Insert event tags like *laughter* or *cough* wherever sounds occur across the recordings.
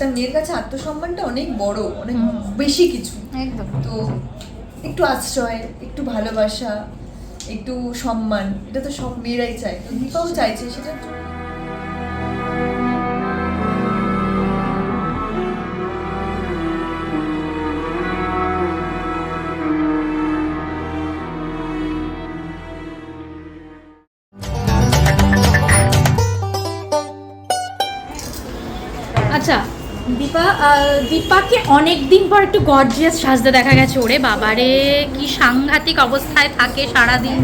একটা মেয়ের কাছে আত্মসম্মানটা অনেক বড় অনেক বেশি কিছু। একদম। তো একটু আশ্রয় একটু ভালোবাসা একটু সম্মান এটা তো সব মেয়েরাই চায়। তো দীপাও চাইছে সেটা দীপাকে অনেক দিন পর একটু গর্জিয়াস সাজতে দেখা গেছে ওরে বাবারে। কি সাংঘাতিক অবস্থায় থাকে সারাদিন।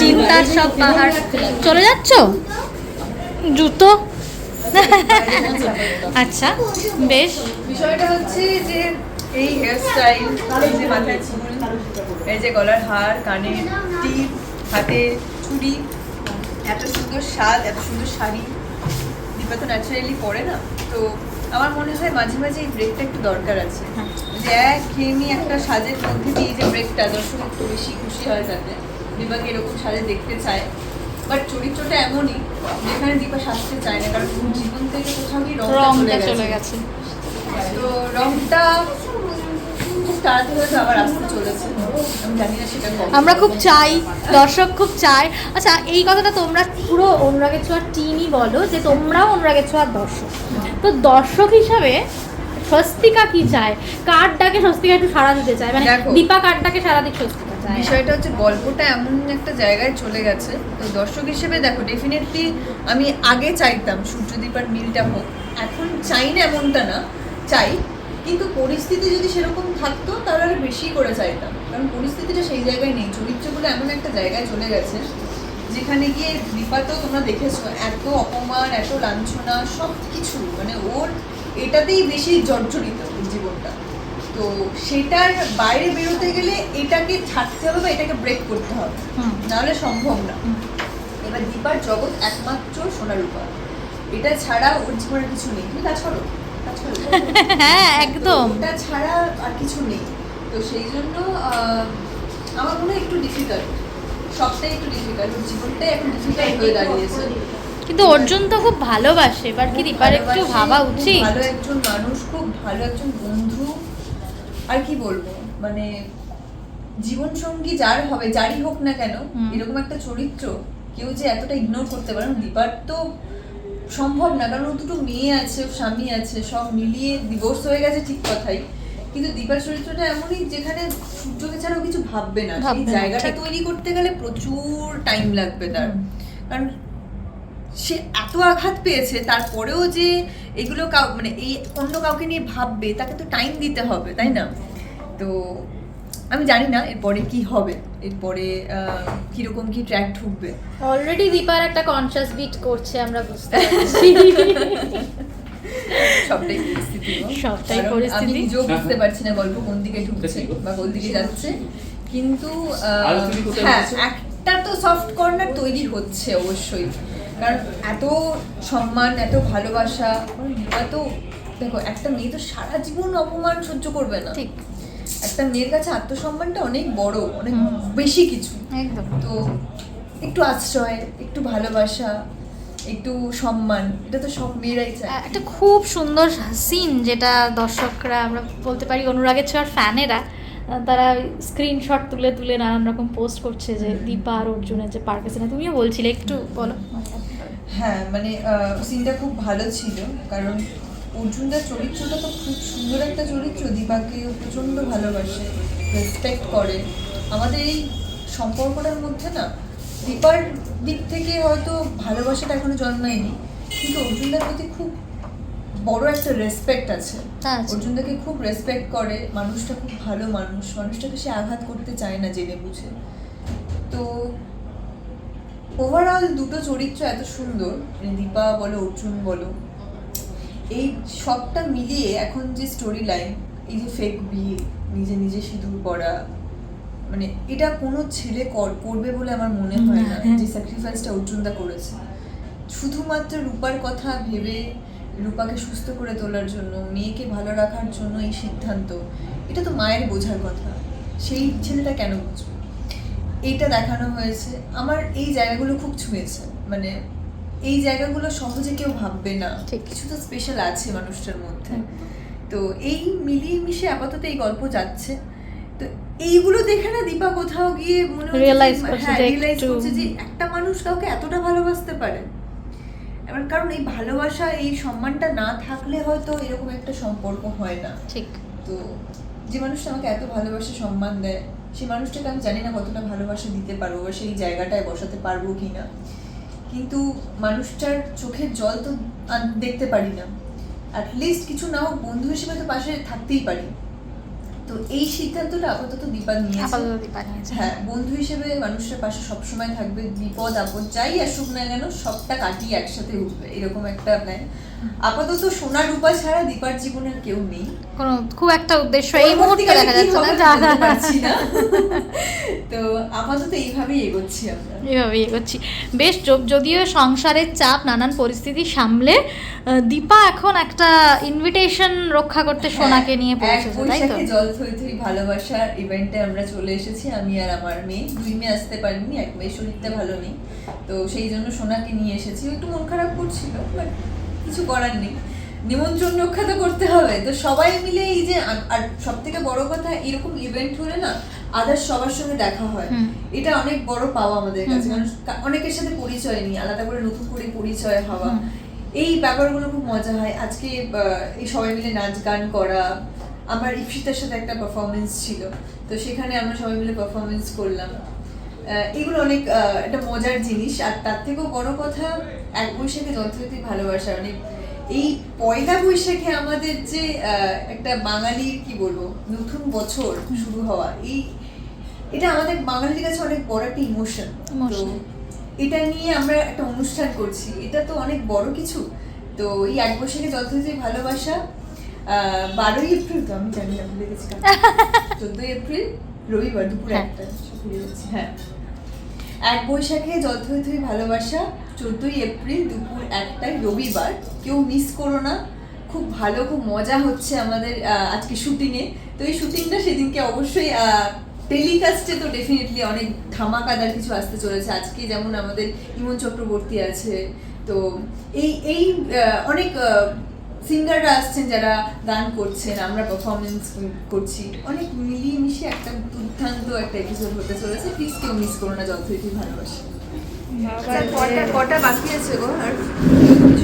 চিন্তার সব পাহাড়। চলে যাচ্ছ? জুতো? আচ্ছা বেশ। বিষয়টা হচ্ছে যে এই হেয়ার স্টাইল এই যে মাথায় চুল, এই যে গলার হার, কানের টিপ হাতে চুড়ি, এত সুন্দর শাল এত সুন্দর শাড়ি। দীপা তো ন্যাচারালি পরে না, তো আমার মনে হয় মাঝে মাঝে এই ব্রেকটা একটু দরকার আছে। যে একঘেয়েমি একটা সাজের মধ্যে দিয়ে যে ব্রেকটা দর্শক একটু বেশি খুশি হয় তাতে দীপাকে এরকম সাজে দেখতে চায়। বাট চরিত্রটা এমনই যেখানে দীপা সাজতে চায় না কারণ জীবন থেকে কোথাও গিয়ে রংটা চলে গেছে। তো রংটা। আমরা খুব চাই দর্শক খুব চায়। আচ্ছা এই কথাটা তোমরা পুরো অনুরাগের ছোঁয়ার টিমই বলো যে তোমরাও অনুরাগের ছোঁয়ার দর্শক। তো দর্শক হিসাবে স্বস্তিকা কি চায়? কার ডাকে স্বস্তিকা একটু সারা দিতে চায়। মানে দীপা কার ডাকে সারা দিক স্বস্তিকা চায়। বিষয়টা হচ্ছে গল্পটা এমন একটা জায়গায় চলে গেছে। তো দর্শক হিসেবে দেখো ডেফিনেটলি আমি আগে চাইতাম সূর্যদীপার মিলটা হোক। এখন চাই না এমনটা না চাই। কিন্তু পরিস্থিতি যদি সেরকম থাকতো তাহলে আরও বেশি করে চাইতাম। কারণ পরিস্থিতিটা সেই জায়গায় নেই। চরিত্রগুলো এমন একটা জায়গায় চলে গেছে যেখানে গিয়ে দীপা তো তোমরা দেখেছ এত অপমান এত লাঞ্ছনা সব কিছু মানে ওর এটাতেই বেশি জর্জরিত জীবনটা। তো সেটার বাইরে বেরোতে গেলে এটাকে ছাড়তে হবে বা এটাকে ব্রেক করতে হবে। নাহলে সম্ভব না। এবার দীপার জগৎ একমাত্র সোনার রূপা এটা ছাড়া ওর জীবনে কিছু নেই। তুমি কাজ করো। *laughs* হ্যাঁ একদম। ওটা ছাড়া আর কিছু নেই। তো সেই জন্য আমার মনে হয় একটু ডিফিকাল্ট সবটাই একটু ডিফিকাল্ট জীবনটাই এখন ডিফিকাল্ট হয়ে দাঁড়িয়েছে। কিন্তু অর্জুন তো খুব ভালোবাসে এবার কি দীপার একটু ভাবা উচিত? ভালো একজন মানুষ খুব ভালো একজন বন্ধু। আর কি বলব মানে জীবন সঙ্গী যার হবে যারই হোক না কেন এরকম একটা চরিত্র কেউ যে এতটা ইগনোর করতে পারে দীপার তো সম্ভব না কারণ ও দুটো মেয়ে আছে স্বামী আছে সব মিলিয়ে ডিভোর্স হয়ে গেছে ঠিক কথাই। কিন্তু দীপার চরিত্রটা এমনই যেখানে সূর্যকে ছাড়াও কিছু ভাববে না। সেই জায়গাটা তৈরি করতে গেলে প্রচুর টাইম লাগবে তার। কারণ সে এত আঘাত পেয়েছে তারপরেও যে এগুলো কাউ মানে এই অন্য কাউকে নিয়ে ভাববে তাকে তো টাইম দিতে হবে তাই না? তো আমি জানি না এরপরে কি হবে এরপরে কীরকম কি ট্র্যাক ঢুকবে। অলরেডি দীপার একটা কনসিয়াস বিট করছে আমরা বুঝতে পারছি। *laughs* সবটাই পরিস্থিতি সবটাই পরিস্থিতি। আমি নিজেও বুঝতে পারছি না গল্প কোন দিকে ঢুকছে বা কোন দিকে যাচ্ছে। কিন্তু হ্যাঁ একটা তো সফট কর্নার তৈরি হচ্ছে অবশ্যই। কারণ এত সম্মান এত ভালোবাসা এত দেখো একটা মেয়ে তো সারা জীবন অপমান সহ্য করবে না। ঠিক। একটা মেয়ের কাছে আত্মসম্মানটা অনেক বড় অনেক বেশি কিছু। একদম। তো একটু আশ্রয় একটু ভালোবাসা একটু সম্মান এটা তো সব মেয়েরাই চায়। একটা খুব সুন্দর সিন যেটা দর্শকরা আমরা বলতে পারি অনুরাগের ছোঁয়ার ফ্যানেরা তারা স্ক্রিনশট তুলে তুলে নানান রকম পোস্ট করছে যে দীপা আর অর্জুনের যে পার্কে সিনে তুমিও বলছিলে একটু বলো। হ্যাঁ মানে সিনটা খুব ভালো ছিল কারণ অর্জুনদার চরিত্রটা তো খুব সুন্দর একটা চরিত্র। দীপাকে প্রচণ্ড ভালোবাসে রেসপেক্ট করে। আমাদের এই সম্পর্কটার মধ্যে না দীপার দিক থেকে হয়তো ভালোবাসাটা এখনও জন্মায়নি কিন্তু অর্জুনদার প্রতি খুব বড় একটা রেসপেক্ট আছে। অর্জুনদাকে খুব রেসপেক্ট করে মানুষটা খুব ভালো মানুষ মানুষটাকে সে আঘাত করতে চায় না জেনে বুঝে তো ওভারঅল দুটো চরিত্র এত সুন্দর মানে দীপা বলো অর্জুন বলো এই সবটা মিলিয়ে এখন যে স্টোরি লাইন এই যে ফেক বিয়ে নিজে নিজে সিঁদুর পরা মানে এটা কোনো ছেলে কর- করবে বলে আমার মনে হয় না। না। যে স্যাক্রিফাইসটা অর্জুনদা করেছে। শুধুমাত্র রূপার কথা ভেবে রূপাকে সুস্থ করে তোলার জন্য মেয়েকে ভালো রাখার জন্য এই সিদ্ধান্ত এটা তো মায়ের বোঝার কথা। সেই ছেলেটা কেন বুঝবে? এইটা দেখানো হয়েছে। আমার এই জায়গাগুলো খুব ছুঁয়েছে। মানে এই জায়গাগুলো সহজে কেউ ভাববে না। কিছু তো স্পেশাল আছে মানুষটার মধ্যে। তো এই মিলিয়ে মিশে আপাতত এই গল্প যাচ্ছে। তো এইগুলো দেখে না দীপা কোথাও গিয়ে মনে করছে হ্যাঁ, যে একটু- করছে যে একটা মানুষ কাউকে এতটা ভালোবাসতে পারে। এবার কারণ এই ভালোবাসা এই সম্মানটা না থাকলে হয়তো এরকম একটা সম্পর্ক হয় না। ঠিক। তো যে মানুষটা আমাকে এত ভালোবাসে সম্মান দেয় সেই মানুষটাকে আমি জানি না কতটা ভালোবাসা দিতে পারব বা সেই জায়গাটায় বসাতে পারব কি না কিন্তু মানুষটার চোখের জল তো দেখতে পারি না। লিস্ট কিছু না হোক বন্ধু হিসেবে তো পাশে থাকতেই পারি। তো এই সিদ্ধান্তটা আপাতত দীপা নিয়েছে। আপাতত দীপা নিয়েছে। হ্যাঁ বন্ধু হিসেবে মানুষের পাশে সবসময় থাকবে বিপদ আপদ যাই আসুক না কেন সবটা কাটিয়ে একসাথে উঠবে এরকম একটা প্ল্যান আপাতত সোনা রূপা ছাড়া দীপার জীবনে কেউ নেই। কোনো খুব একটা উদ্দেশ্য এই মুহূর্তে দেখা যাচ্ছে না। তো আপাতত এইভাবেই এগোচ্ছি আমরা। এভাবে করছি বেশ যদিও সংসারের চাপ নানান পরিস্থিতি সামলে দীপা এখন একটা ইনভিটেশন রক্ষা করতে সোনাকে নিয়ে হ্যাঁ, পৌঁছেছে তাই তো? জল থই থই ভালোবাসার ইভেন্টে আমরা চলে এসেছি আমি আর আমার মেয়ে। দুই মেয়ে আসতে পারিনি এক মেয়ে শরীরটা ভালো নেই। তো সেই জন্য সোনাকে নিয়ে এসেছি। একটু মন খারাপ করছিল বাট কিছু করার নেই। নিমন্ত্রণ রক্ষা তো করতে হবে। তো সবাই মিলে এই যে আর- সব থেকে বড় কথা এরকম ইভেন্ট হলে না আদার সবার সঙ্গে দেখা হয়। এটা অনেক বড় পাওয়া আমাদের কাছে। অনেকের সাথে পরিচয় নেই আলাদা করে নতুন করে পরিচয় হওয়া। এই ব্যাপারগুলো খুব মজা হয়। আজকে এই সবাই মিলে নাচ গান করা আমার ইপসিতার সাথে একটা পারফরমেন্স ছিল। তো সেখানে আমরা সবাই মিলে পারফরমেন্স করলাম। এগুলো অনেক একটা মজার জিনিস। আর তার থেকেও বড় কথা এক বৈশাখে যথাযথই ভালোবাসা। মানে এই পয়লা বৈশাখে আমাদের যে একটা বাঙালির কি বলব নতুন বছর শুরু হওয়া এই এটা আমাদের বাঙালির কাছে অনেক বড় একটা ইমোশন তো এটা নিয়ে আমরা একটা অনুষ্ঠান করছি। এটা তো অনেক বড় কিছু। তো এই এক বৈশাখে যথাযথই ভালোবাসা আহ, বারোই এপ্রিল তো আমি জানি না ভুলে গেছি *laughs* চোদ্দই এপ্রিল রবিবার দুপুর হ্যাঁ। একটা হ্যাঁ। এক বৈশাখে যথাযথই ভালোবাসা, চোদ্দই এপ্রিল দুপুর একটায় রবিবার। কেউ মিস করো না। খুব ভালো, খুব মজা হচ্ছে আমাদের আজকে শুটিংয়ে তো এই শুটিংটা সেদিনকে অবশ্যই টেলিকাস্টে তো ডেফিনেটলি অনেক ধামাকাদার কিছু আসতে চলেছে। আজকে যেমন আমাদের ইমন চক্রবর্তী আছে। তো এই এই অনেক সিঙ্গাররা আসছেন যারা গান করছেন আমরা পারফরমেন্স করছি। অনেক মিলিয়ে মিশে একটা দুর্দান্ত একটা এপিসোড হতে চলেছে। প্লিজ কেউ মিস করো না যথারীতি ভালোবাসি। আচ্ছা, কটা কটা বাকি আছে গো? আর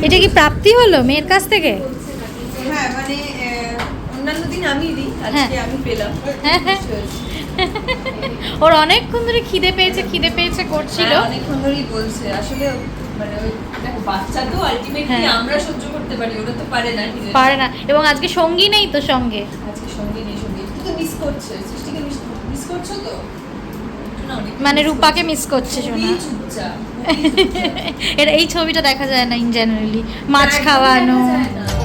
এটা কি প্রাপ্তি হলো মেয়ের কাছ থেকে? হ্যাঁ মানে অন্যান্য দিন আমি দিই আজকে আমি পেলাম। হ্যাঁ, *laughs* হ্যাঁ। ওর অনেকক্ষণ ধরে খিদে পেয়েছে খিদে পেয়েছে করছিল। হ্যাঁ, অনেকক্ষণ ধরেই বলছে। আসলে মানে হ্যাঁ। পারি না এবং আজকে সঙ্গী নেই তো সঙ্গে? মানে রূপাকে মিস করছে শোনা *laughs* এর এটা এই ছবিটা দেখা যায় না ইন জেনারেলি মাছ খাওয়ানো। দেখা যায় না।